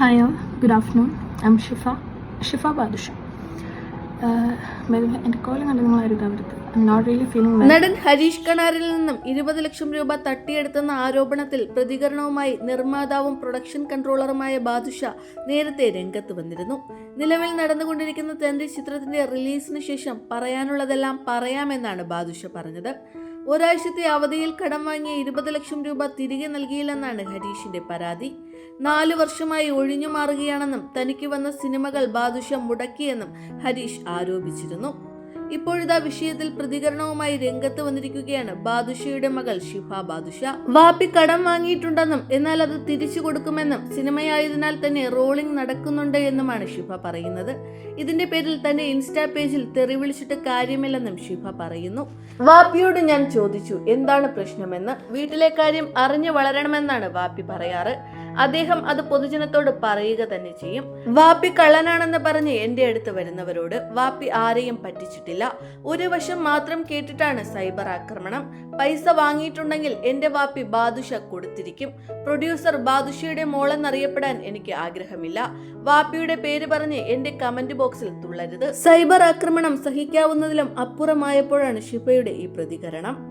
Hi good afternoon. I'm Shifa, Shifa Badusha. Uh, എന്റെ നടൻ ഹരീഷ് കണാറിൽ നിന്നും ഇരുപത് ലക്ഷം രൂപ തട്ടിയെടുത്തെന്ന ആരോപണത്തിൽ പ്രതികരണവുമായി നിർമ്മാതാവും പ്രൊഡക്ഷൻ കൺട്രോളറുമായ ബാദുഷ നേരത്തെ രംഗത്ത് വന്നിരുന്നു. നിലവിൽ നടന്നുകൊണ്ടിരിക്കുന്ന തന്റെ ചിത്രത്തിന്റെ റിലീസിന് ശേഷം പറയാനുള്ളതെല്ലാം പറയാമെന്നാണ് ബാദുഷ പറഞ്ഞത്. ഒരാഴ്ചത്തെ അവധിയിൽ കടം വാങ്ങിയ ഇരുപത് ലക്ഷം രൂപ തിരികെ നൽകിയില്ലെന്നാണ് ഹരീഷിന്റെ പരാതി. നാലു വർഷമായി ഒഴിഞ്ഞു മാറുകയാണെന്നും തനിക്ക് വന്ന സിനിമകൾ ബാദുഷ മുടക്കിയെന്നും ഹരീഷ് ആരോപിച്ചിരുന്നു. ഇപ്പോഴിതാ വിഷയത്തിൽ പ്രതികരണവുമായി രംഗത്ത് വന്നിരിക്കുകയാണ് ബാദുഷയുടെ മകൾ ഷിഫ ബാദുഷ. വാപ്പി കടം വാങ്ങിയിട്ടുണ്ടെന്നും എന്നാൽ അത് തിരിച്ചു കൊടുക്കുമെന്നും സിനിമയായതിനാൽ തന്നെ റോളിംഗ് നടക്കുന്നുണ്ട് എന്നുമാണ് ഷിഫ പറയുന്നത്. ഇതിന്റെ പേരിൽ തന്നെ ഇൻസ്റ്റാ പേജിൽ തെറി വിളിച്ചിട്ട് കാര്യമില്ലെന്നും ഷിഫ പറയുന്നു. വാപ്പിയോട് ഞാൻ ചോദിച്ചു എന്താണ് പ്രശ്നമെന്ന്? വീട്ടിലെ കാര്യം അറിഞ്ഞു വളരണമെന്നാണ് വാപ്പി പറയാറ്. അദ്ദേഹം അത് പൊതുജനത്തോട് പറയുക തന്നെ ചെയ്യും. വാപ്പി കള്ളനാണെന്ന് പറഞ്ഞ് എന്റെ അടുത്ത് വരുന്നവരോട് വാപ്പി ആരെയും പറ്റിച്ചിട്ടില്ല. ഒരു വശം മാത്രം കേട്ടിട്ടാണ് സൈബർ ആക്രമണം. പൈസ വാങ്ങിയിട്ടുണ്ടെങ്കിൽ എന്റെ വാപ്പി ബാദുഷ കൊടുത്തിരിക്കും. പ്രൊഡ്യൂസർ ബാദുഷയുടെ മോളെന്നറിയപ്പെടാൻ എനിക്ക് ആഗ്രഹമില്ല. വാപ്പിയുടെ പേര് പറഞ്ഞ് എന്റെ കമന്റ് ബോക്സിൽ തുള്ളരുത്. സൈബർ ആക്രമണം സഹിക്കാവുന്നതിലും അപ്പുറമായപ്പോഴാണ് ഷിഫയുടെ ഈ പ്രതികരണം.